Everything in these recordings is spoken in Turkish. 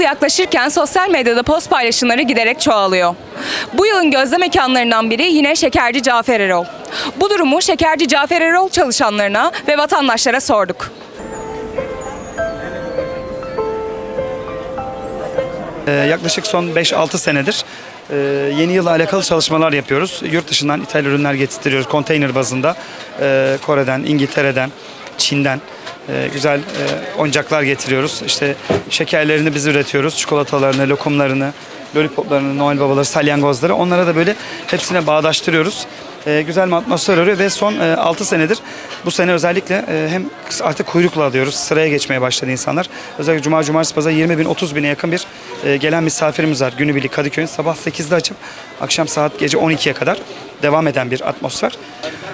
yaklaşırken sosyal medyada post paylaşımları giderek çoğalıyor. Bu yılın gözde mekanlarından biri yine Şekerci Cafer Erol. Bu durumu Şekerci Cafer Erol çalışanlarına ve vatandaşlara sorduk. Ee, yaklaşık son 5-6 senedir e, yeni yılla alakalı çalışmalar yapıyoruz. Yurt dışından ithal ürünler getirtiyoruz konteyner bazında. Ee, Kore'den, İngiltere'den, Çin'den e, güzel e, oyuncaklar getiriyoruz. İşte şekerlerini biz üretiyoruz. Çikolatalarını, lokumlarını, lollipoplarını, Noel babaları, salyangozları onlara da böyle hepsine bağdaştırıyoruz. Ee, güzel bir atmosfer örüyor ve son 6 senedir bu sene özellikle e, hem artık kuyrukla alıyoruz. Sıraya geçmeye başladı insanlar. Özellikle Cuma, Cumartesi, Pazar 20 bin, 30 bine yakın bir e, gelen misafirimiz var. Günübirlik Kadıköy'ün sabah 8'de açıp akşam saat gece 12'ye kadar devam eden bir atmosfer.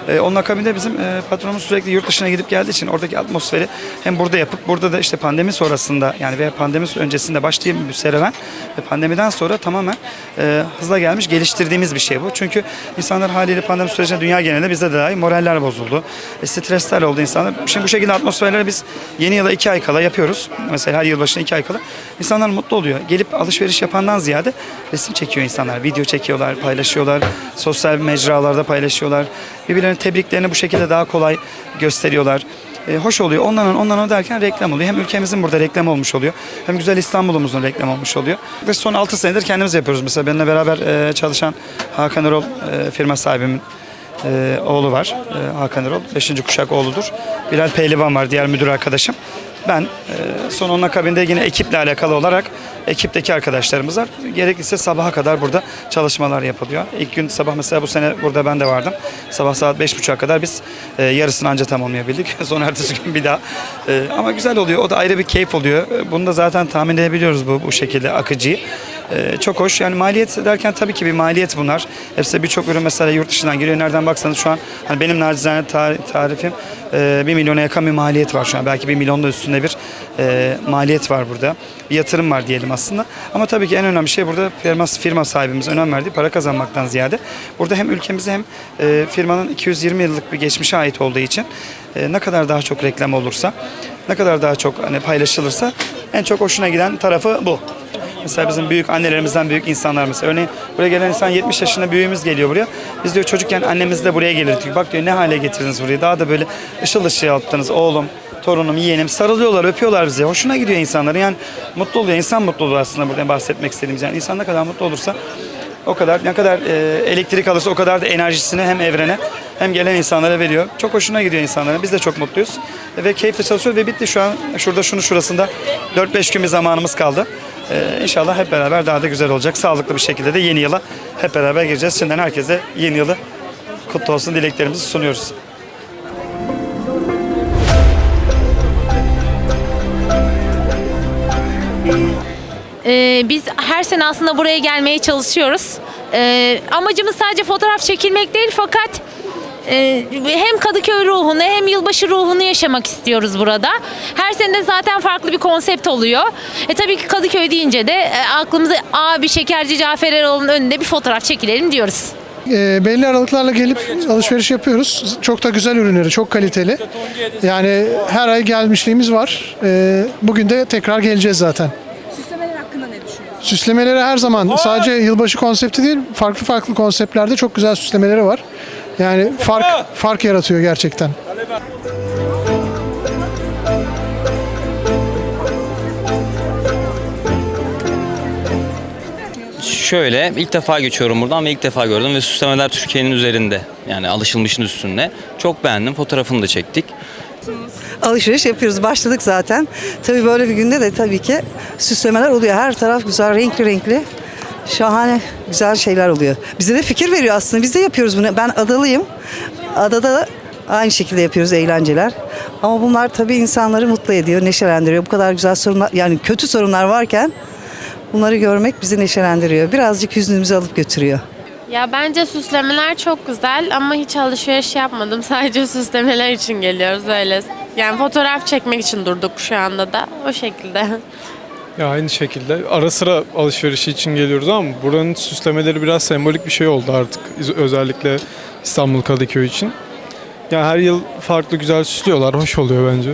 E, onun akabinde bizim e, patronumuz sürekli yurt dışına gidip geldiği için oradaki atmosferi hem burada yapıp burada da işte pandemi sonrasında yani veya pandemi öncesinde başlayan bir serüven ve pandemiden sonra tamamen e, hızla gelmiş geliştirdiğimiz bir şey bu. Çünkü insanlar haliyle pandemi sürecinde dünya genelinde bizde de dahil moraller bozuldu. E, stresler oldu insanlar. Şimdi bu şekilde atmosferleri biz yeni yıla iki ay kala yapıyoruz. Mesela her yılbaşına iki ay kala. İnsanlar mutlu oluyor. Gelip alışveriş yapandan ziyade resim çekiyor insanlar. Video çekiyorlar, paylaşıyorlar. Sosyal mecralarda paylaşıyorlar. Birbirlerinin tebriklerini bu şekilde daha kolay gösteriyorlar. E, hoş oluyor. Ondan ondan o derken reklam oluyor. Hem ülkemizin burada reklam olmuş oluyor. Hem güzel İstanbul'umuzun reklam olmuş oluyor. Ve son 6 senedir kendimiz yapıyoruz. Mesela benimle beraber e, çalışan Hakan Erol e, firma sahibimin e, oğlu var. E, Hakan Erol. 5. kuşak oğludur. Bilal Pehlivan var diğer müdür arkadaşım. Ben e, son onun akabinde yine ekiple alakalı olarak ekipteki arkadaşlarımız var. Gerekirse sabaha kadar burada çalışmalar yapılıyor. İlk gün sabah mesela bu sene burada ben de vardım. Sabah saat 5.30'a kadar biz e, yarısını anca tamamlayabildik. Sonra ertesi gün bir daha. E, ama güzel oluyor. O da ayrı bir keyif oluyor. Bunu da zaten tahmin edebiliyoruz bu, bu şekilde akıcıyı. E, çok hoş. Yani maliyet derken tabii ki bir maliyet bunlar. Hepsi birçok ürün mesela yurt dışından geliyor. Nereden baksanız şu an hani benim nacizane tar- tarifim e, 1 milyona yakın bir maliyet var şu an. Belki 1 milyonda üstünde bir e, maliyet var burada. Bir yatırım var diyelim aslında. Ama tabii ki en önemli şey burada firma, firma sahibimiz önem verdiği para kazanmaktan ziyade. Burada hem ülkemize hem e, firmanın 220 yıllık bir geçmişe ait olduğu için e, ne kadar daha çok reklam olursa, ne kadar daha çok hani paylaşılırsa en çok hoşuna giden tarafı bu. Mesela bizim büyük annelerimizden büyük insanlar mesela. Örneğin buraya gelen insan 70 yaşında büyüğümüz geliyor buraya. Biz diyor çocukken annemiz de buraya gelirdik. Bak diyor ne hale getirdiniz burayı. Daha da böyle ışıl ışıl yaptınız oğlum, torunum, yeğenim. Sarılıyorlar, öpüyorlar bize. Hoşuna gidiyor insanların. Yani mutlu oluyor. İnsan mutlu oluyor aslında burada bahsetmek istediğimiz. Yani insan ne kadar mutlu olursa o kadar ne kadar e, elektrik alırsa o kadar da enerjisini hem evrene hem gelen insanlara veriyor. Çok hoşuna gidiyor insanların. Biz de çok mutluyuz. E, ve keyifle çalışıyoruz ve bitti şu an. Şurada şunu şurasında 4-5 gün bir zamanımız kaldı. E, inşallah hep beraber daha da güzel olacak. Sağlıklı bir şekilde de yeni yıla hep beraber gireceğiz. Şimdiden herkese yeni yılı kutlu olsun dileklerimizi sunuyoruz. Ee, biz her sene aslında buraya gelmeye çalışıyoruz. Ee, amacımız sadece fotoğraf çekilmek değil fakat e, hem Kadıköy ruhunu hem yılbaşı ruhunu yaşamak istiyoruz burada. Her sene de zaten farklı bir konsept oluyor. E tabii ki Kadıköy deyince de e, aklımıza abi Şekerci Cafer Erol'un önünde bir fotoğraf çekilelim diyoruz. E, belli aralıklarla gelip alışveriş yapıyoruz. Çok da güzel ürünleri, çok kaliteli. Yani her ay gelmişliğimiz var. E, bugün de tekrar geleceğiz zaten. Süslemeler hakkında ne düşünüyorsunuz? Süslemeleri her zaman sadece yılbaşı konsepti değil, farklı farklı konseptlerde çok güzel süslemeleri var. Yani fark fark yaratıyor gerçekten. Şöyle ilk defa geçiyorum buradan ve ilk defa gördüm ve süslemeler Türkiye'nin üzerinde. Yani alışılmışın üstünde. Çok beğendim. Fotoğrafını da çektik. alışveriş yapıyoruz. Başladık zaten. Tabii böyle bir günde de tabii ki süslemeler oluyor. Her taraf güzel, renkli renkli. Şahane, güzel şeyler oluyor. Bize de fikir veriyor aslında. Biz de yapıyoruz bunu. Ben adalıyım. Adada da aynı şekilde yapıyoruz eğlenceler. Ama bunlar tabii insanları mutlu ediyor, neşelendiriyor. Bu kadar güzel sorunlar, yani kötü sorunlar varken bunları görmek bizi neşelendiriyor. Birazcık hüznümüzü alıp götürüyor. Ya bence süslemeler çok güzel ama hiç alışveriş yapmadım. Sadece süslemeler için geliyoruz öyle. Yani fotoğraf çekmek için durduk şu anda da o şekilde. Ya aynı şekilde ara sıra alışverişi için geliyoruz ama buranın süslemeleri biraz sembolik bir şey oldu artık. Özellikle İstanbul Kadıköy için. Ya her yıl farklı güzel süslüyorlar. Hoş oluyor bence.